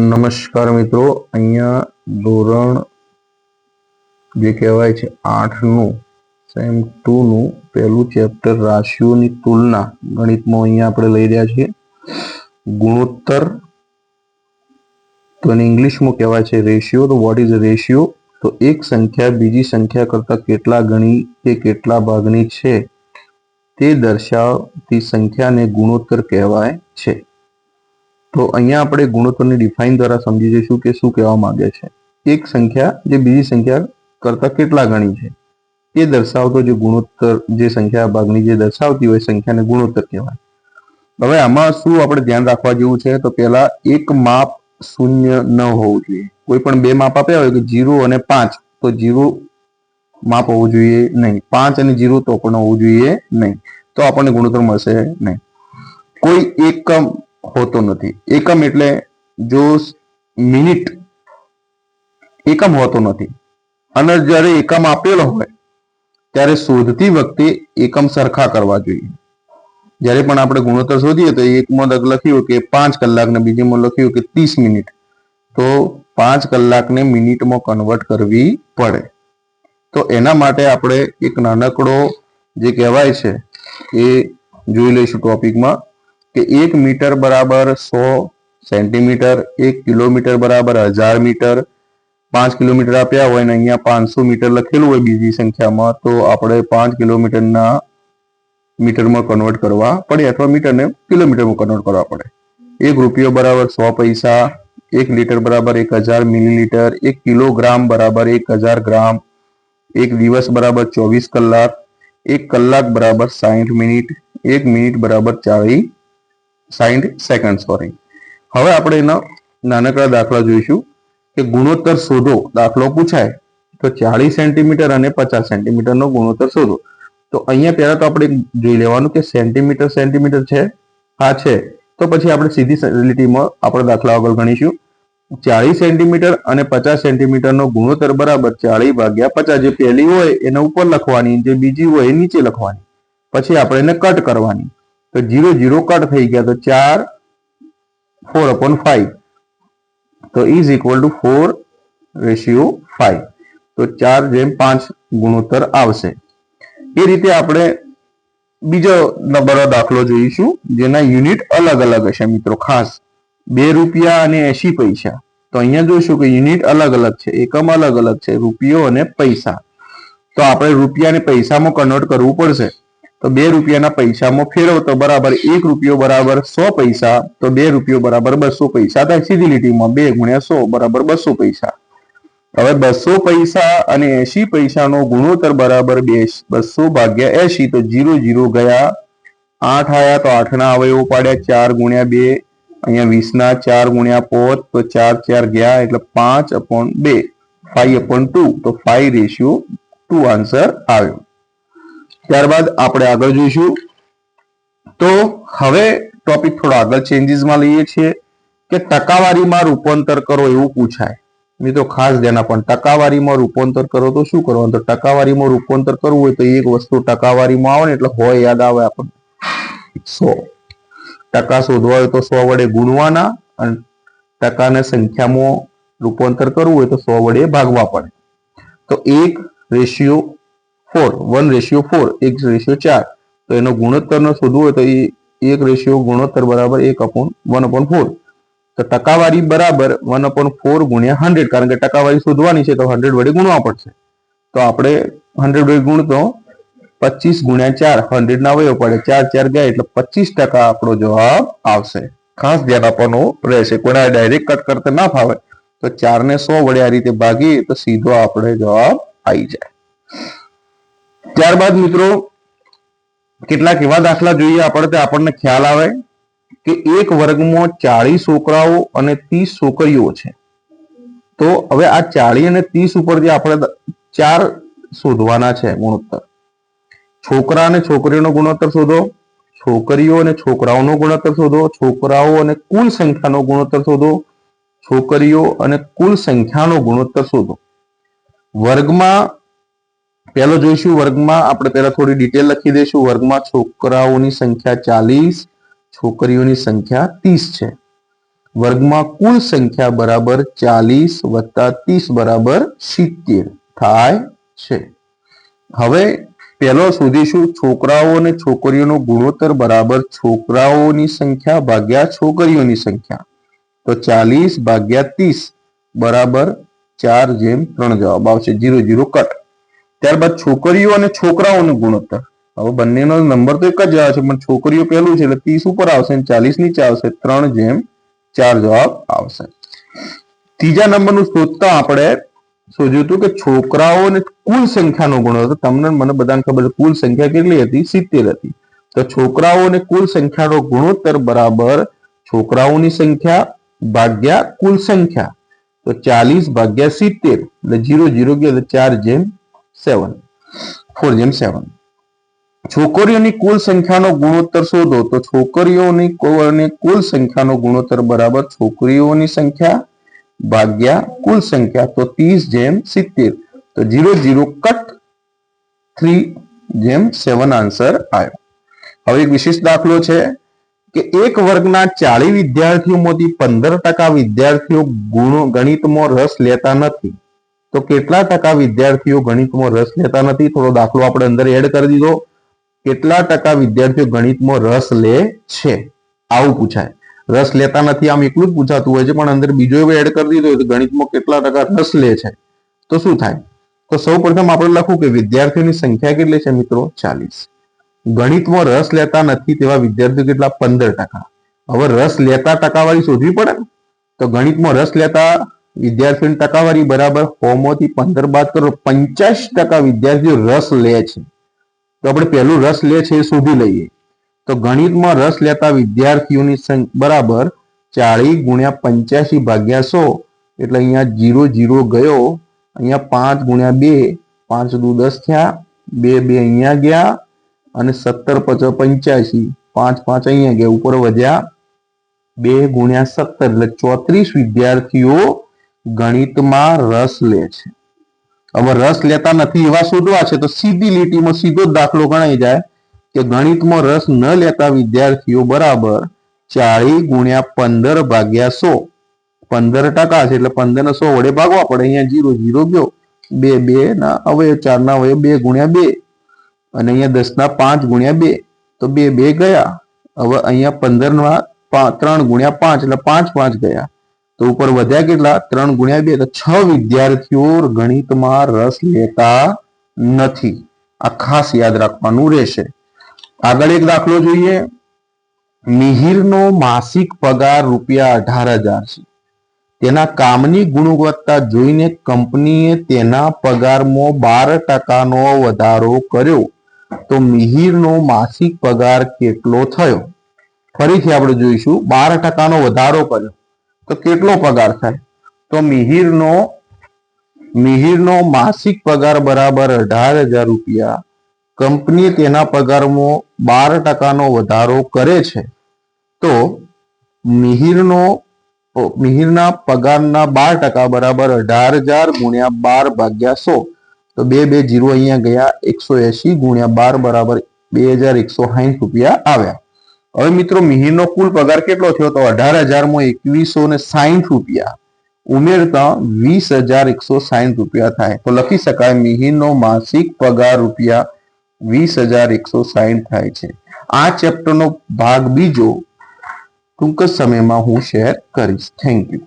નમસ્કાર મિત્રો, અહીંયા ધોરણ જે કહેવાય છે આઠનું સેમ ટુનું પહેલું ચેપ્ટર રાશિઓની તુલના ગણિતમાં અહીંયા આપણે લઈ રહ્યા છીએ. ગુણોત્તર, તો એને ઇંગ્લિશમાં કહેવાય છે રેશિયો તો વોટ ઇઝ રેશિયો તો એક સંખ્યા બીજી સંખ્યા કરતાં કેટલા ગણી કે કેટલા ભાગની છે? તે દર્શાવતી સંખ્યાને ગુણોત્તર કહેવાય છે. તો અહીંયા આપણે ગુણોત્તરની ડિફાઇન દ્વારા સમજી જઈશું કે શું કહેવા માંગે છે. એક સંખ્યા, જે બીજી સંખ્યા કરતા કેટલા ગણી છે? એ દર્શાવતો જે ગુણોત્તર, જે સંખ્યા ભાગની જે દર્શાવતી હોય, સંખ્યાને ગુણોત્તર કહેવાય. હવે આમાં શું આપણે ધ્યાન રાખવા જેવું છે? તો પહેલા એક માપ શૂન્ય ન હોવું જોઈએ. કોઈ પણ બે માપ આપ્યા હોય કે જીરો અને પાંચ, તો જીરો માપ હોવું જોઈએ નહીં. પાંચ અને જીરો તો પણ હોવું જોઈએ નહીં. તો આપણને ગુણોત્તર મળશે નહીં. કોઈ એકમ હોતો નથી. એકમ એટલે જો મિનિટ એકમ હોતો નથી. અને જ્યારે એકમ આપેલો હોય, ત્યારે શોધતી વખતે એકમ સરખા કરવા જોઈએ. જ્યારે પણ આપણે ગુણોત્તર શોધીએ, તો એકમાં લખ્યું કે પાંચ કલાક ને બીજીમાં લખ્યું કે ત્રીસ મિનિટ. તો પાંચ કલાકને મિનિટમાં કન્વર્ટ કરવી પડે. તો એના માટે આપણે એક નાનકડો જે કહેવાય છે, એ જોઈ લઈશું ટોપિકમાં કે એક મીટર બરાબર સો સેન્ટીમીટર એક કિલોમીટર બરાબર હજાર મીટર પાંચ કિલોમીટર આપ્યા હોય ને અહીંયા પાંચસો મીટર લખેલું હોય બીજી સંખ્યામાં તો આપણે પાંચ કિલોમીટરના મીટરમાં કન્વર્ટ કરવા પડે અથવા મીટરને કિલોમીટરમાં કન્વર્ટ કરવા પડે એક રૂપિયો બરાબર સો પૈસા એક લીટર બરાબર એક હજાર મિલીલીટર એક કિલોગ્રામ બરાબર એક હજાર ગ્રામ એક દિવસ બરાબર ચોવીસ કલાક એક કલાક બરાબર સાહીઠ મિનિટ એક મિનિટ બરાબર ચાલીસ સાહીઠ સેકન્ડ સોરી. હવે આપણે એના નાનકડા દાખલા જોઈશું કે ગુણોત્તર શોધો. દાખલો પૂછાય તો ચાલીસ સેન્ટીમીટર અને પચાસ સેન્ટીમીટરનો ગુણોત્તર શોધો. તો અહીંયા પહેલા તો આપણે જોઈ લેવાનું કે સેન્ટીમીટર સેન્ટીમીટર છે હા છે. તો પછી આપણે સીધી લીટીમાં આપણે દાખલા આગળ ગણીશું. ચાલીસ સેન્ટીમીટર અને પચાસ સેન્ટીમીટરનો ગુણોત્તર બરાબર ચાલીસ ભાગ્યા પચાસ. જે પહેલી હોય એને ઉપર લખવાની, જે બીજી હોય એ નીચે લખવાની. પછી આપણે એને કટ કરવાની. તો જીરો જીરો કટ થઈ ગયા તો ચાર ફોર અપોન ફાઈવ તો is equal to four ratio five તો ચાર જેમ પાંચ ગુણોત્તર આવશે. એ રીતે આપણે બીજો નંબર દાખલો જોઈશું, જેના યુનિટ અલગ અલગ હશે મિત્રો, ખાસ. બે રૂપિયા અને એસી પૈસા. તો અહીંયા જોઈશું કે યુનિટ અલગ અલગ છે, એકમ અલગ અલગ છે, રૂપિયો અને પૈસા. તો આપણે રૂપિયા અને પૈસામાં કન્વર્ટ કરવું પડશે. તો બે રૂપિયાના પૈસામાં ફેરવતો બરાબર એક રૂપિયો બરાબર સો પૈસા, તો બે રૂપિયો બરાબર બસો પૈસા. થાય સીધી લીટીમાં બે ગુણ્યા સો બરાબર બસો પૈસા. હવે બસો પૈસા અને એસી પૈસાનો ગુણોત્તર બરાબર બે બસો ભાગ્યા એસી તો જીરો જીરો ગયા આઠ આયા, તો આઠના અવયવો પાડ્યા, ચાર ગુણ્યા બે, અહીંયા વીસના ચાર ગુણ્યા પોત, તો ચાર ચાર ગયા, એટલે પાંચ અપોન બે ફાઈવ અપોન ટુ તો ફાઈવ રેશિયો ટુ આન્સર આવ્યો. ત્યારબાદ આપણે આગળ જોઈશું. તો હવે ટોપિક થોડો આગળ ચેન્જીસમાં લઈએ છીએ કે ટકાવારીમાં રૂપાંતર કરો એવું પૂછાય. મિત્રો ખાસ ધ્યાન આપવાનું. ટકાવારીમાં રૂપાંતર કરો તો શું કરવાનું? તો ટકાવારીમાં રૂપાંતર કરવું હોય તો એક વસ્તુ ટકાવારીમાં આવે ને એટલે હોય યાદ આવે આપણને. સો, ટકા શોધવા હોય તો સો વડે ગુણવાના અને ટકાને સંખ્યામાં રૂપાંતર કરવું હોય તો સો વડે ભાગવા પડે. તો એક ratio four one ratio four એક રેશિયો ચાર. તો એનો ગુણોત્તરનો શોધવું હોય તો એ એક રેશિયો ગુણોત્તર બરાબર એક અપોન વન અપોન ફોર તો ટકાવારી બરાબર વન અપોન ફોર ગુણ્યા હંડ્રેડ કારણ કે ટકાવારી શોધવાની છે તો હંડ્રેડ વડે ગુણવા પડશે. તો આપણે હંડ્રેડ વડે ગુણતો પચીસ ગુણ્યા ચાર હંડ્રેડ ના વયો પડે. ચાર ચાર ગયા એટલે પચીસ ટકા આપણો જવાબ આવશે. ખાસ ધ્યાન આપવાનું રહેશે. કોઈને ડાયરેક્ટ કટ કરતા ના ફાવે. તો ચાર ને સો વડે આ રીતે ભાગીએ તો સીધો આપણે જવાબ આવી જાય. ત્યારબાદ મિત્રો, કેટલાક એવા દાખલા જોઈએ આપણે આપણને ખ્યાલ આવે કે એક વર્ગમાં ચાળીસ છોકરાઓ અને ત્રીસ છોકરીઓ છે. તો હવે આ ચાળી અને ત્રીસ ઉપરથી આપણે ચાર શોધવાના છે ગુણોત્તર છોકરા અને છોકરીઓનો ગુણોત્તર શોધો, છોકરીઓ અને છોકરાઓનો ગુણોત્તર શોધો, છોકરાઓ અને કુલ સંખ્યાનો ગુણોત્તર શોધો, છોકરીઓ અને કુલ સંખ્યાનો ગુણોત્તર શોધો. વર્ગમાં પહેલો જોઈશું વર્ગમાં, આપણે પહેલા થોડી ડિટેલ લખી દઈશું. વર્ગમાં છોકરાઓની સંખ્યા ચાલીસ, છોકરીઓની સંખ્યા ત્રીસ છે. વર્ગમાં કુલ સંખ્યા બરાબર ચાલીસ વત્તા ત્રીસ બરાબર સિત્તેર થાય છે. હવે પહેલો શોધીશું. છોકરાઓ અને છોકરીઓનો ગુણોત્તર બરાબર છોકરાઓની સંખ્યા ભાગ્યા છોકરીઓની સંખ્યા. તો ચાલીસ ભાગ્યા ત્રીસ બરાબર ચાર જેમ ત્રણ જવાબ આવશે. Zero zero cut. ત્યારબાદ છોકરીઓ અને છોકરાઓનો ગુણોત્તર. હવે બંનેનો નંબર તો એક જ આવે છે, પણ છોકરીઓ પહેલું છે, એટલે ત્રીસ ઉપર આવશે અને ચાલીસ નીચે આવશે, ત્રણ જેમ ચાર જવાબ આવશે. ત્રીજા નંબરનું શોધતા આપણે શોધ્યું હતું કે છોકરાઓ અને કુલ સંખ્યાનો ગુણોત્તર તમને મને બધાને ખબર છે, કુલ સંખ્યા કેટલી હતી? સિત્તેર હતી. તો છોકરાઓને કુલ સંખ્યાનો ગુણોત્તર બરાબર છોકરાઓની સંખ્યા ભાગ્યા કુલ સંખ્યા. તો ચાલીસ ભાગ્યા સિત્તેર, એટલે જીરો જીરો ગયા ચાર જેમ સેવન ફોર જેમ સેવન છોકરીઓની કુલ સંખ્યાનો ગુણોત્તર શોધો તો છોકરીઓની કુલ સંખ્યાનો ગુણોત્તર બરાબર છોકરીઓની સંખ્યા ભાગ્યા કુલ સંખ્યા તો ત્રીસ જેમ સિત્તેર. તો ઝીરો ઝીરો કટ થ્રી જેમ સેવન આન્સર આવ્યો. હવે એક વિશેષ દાખલો છે કે એક વર્ગના ચાલીસ વિદ્યાર્થીઓમાંથી પંદર ટકા વિદ્યાર્થીઓ ગુણો ગણિતમાં રસ લેતા નથી. તો કેટલા ટકા વિદ્યાર્થીઓ ગણિતમાં રસ લેતા નથી? થોડો દાખલો આપણે અંદર એડ કરી દીધો. કેટલા ટકા વિદ્યાર્થીઓ ગણિતમાં રસ લે છે? આવું પૂછાય. રસ લેતા નથી, આમ એકલું જ પૂછાતું હોય છે, પણ અંદર બીજો એવો એડ કરી દીધો તો ગણિતમાં કેટલા ટકા રસ લે છે? તો શું થાય? તો સૌ પ્રથમ આપણે લખવું કે વિદ્યાર્થીઓની સંખ્યા કેટલી છે મિત્રો? ચાલીસ. ગણિતમાં રસ લેતા નથી તેવા વિદ્યાર્થીઓ કેટલા? પંદર ટકા. હવે રસ લેતા ટકાવાળી શોધવી પડે તો ગણિતમાં રસ લેતા વિદ્યાર્થીઓની ટકાવારી બરાબર હોમોથી પંદર બાદ કરો પંચ્યાસી ટકા વિદ્યાર્થીઓ રસ લે છે. તો આપણે પહેલું રસ લે છે એ શોધી લઈએ. તો ગણિતમાં રસ લેતા વિદ્યાર્થીઓની બરાબર ચાળીસ ગુણ્યા પંચ્યાસી ભાગ્યા સો, એટલે અહીંયા જીરો જીરો ગયો, અહીંયા પાંચ ગુણ્યા બે, પાંચ દુ દસ થયા, બે બે અહીંયા ગયા, અને સત્તર પચાસ પંચ્યાસી, પાંચ પાંચ અહીંયા ગયા, ઉપર વધ્યા, બે ગુણ્યા સત્તર, એટલે ચોત્રીસ વિદ્યાર્થીઓ ગણિતમાં રસ લે છે. હવે રસ લેતા નથી એવા શોધવા છે, તો સીધી લીટીમાં સીધો જ દાખલો ગણાઈ જાય કે ગણિતમાં રસ ન લેતા વિદ્યાર્થીઓ બરાબર ચાળી ગુણ્યા પંદર ભાગ્યા સો. પંદર ટકા છે એટલે પંદર સો વડે ભાગવા પડે, અહીંયા જીરો જીરો ગયો. બે બે ના અવયવ, ચાર ના અવયવ, બે ગુણ્યા બે. અને અહીંયા દસ ના પાંચ ગુણ્યા બે. તો બે બે ગયા. હવે અહીંયા પંદર ના ત્રણ ગુણ્યા પાંચ, એટલે પાંચ પાંચ ગયા. તો ઉપર વધ્યા કેટલા? ત્રણ ગુણ્યા બે છ વિદ્યાર્થીઓ ગણિતમાં રસ લેતા નથી. આ ખાસ યાદ રાખવાનું રહેશે. આગળ એક દાખલો જોઈએ. મિહિરનો માસિક પગાર રૂપિયા અઢાર હજાર છે. તેના કામની ગુણવત્તા જોઈને કંપનીએ તેના પગારમાં બાર ટકાનો વધારો કર્યો. તો મિહિરનો માસિક પગાર કેટલો થયો? ફરીથી આપણે જોઈશું. બાર ટકાનો વધારો કર્યો. તો કેટલો પગાર થાય? તો મિહિરનો મિહિરનો માસિક પગાર બરાબર અઢાર હજાર રૂપિયા. કંપની તેના પગારમાં બાર ટકાનો વધારો કરે છે. તો મિહિરનો મિહિરના પગારના બાર ટકા બરાબર અઢાર હજાર ગુણ્યા બાર ભાગ્યા સો. તો બે બે, જીરો અહીંયા ગયા. એકસો એસી ગુણ્યા બાર બરાબર બે હજાર એકસો સાહીઠ રૂપિયા આવ્યા. હવે મિત્રો મિહિરનો કુલ પગાર કેટલો થયો? તો અઢાર હજારમાં એકવીસો ને સાહીઠ રૂપિયા. ઉમેરતા વીસ હજાર એકસો સાહીઠ રૂપિયા થાય. તો લખી શકાય, મિહિરનો માસિક પગાર રૂપિયા વીસ હજાર એકસો સાહીઠ થાય છે. આ ચેપ્ટરનો ભાગ બીજો ટૂંક સમયમાં હું શેર કરીશ. Thank you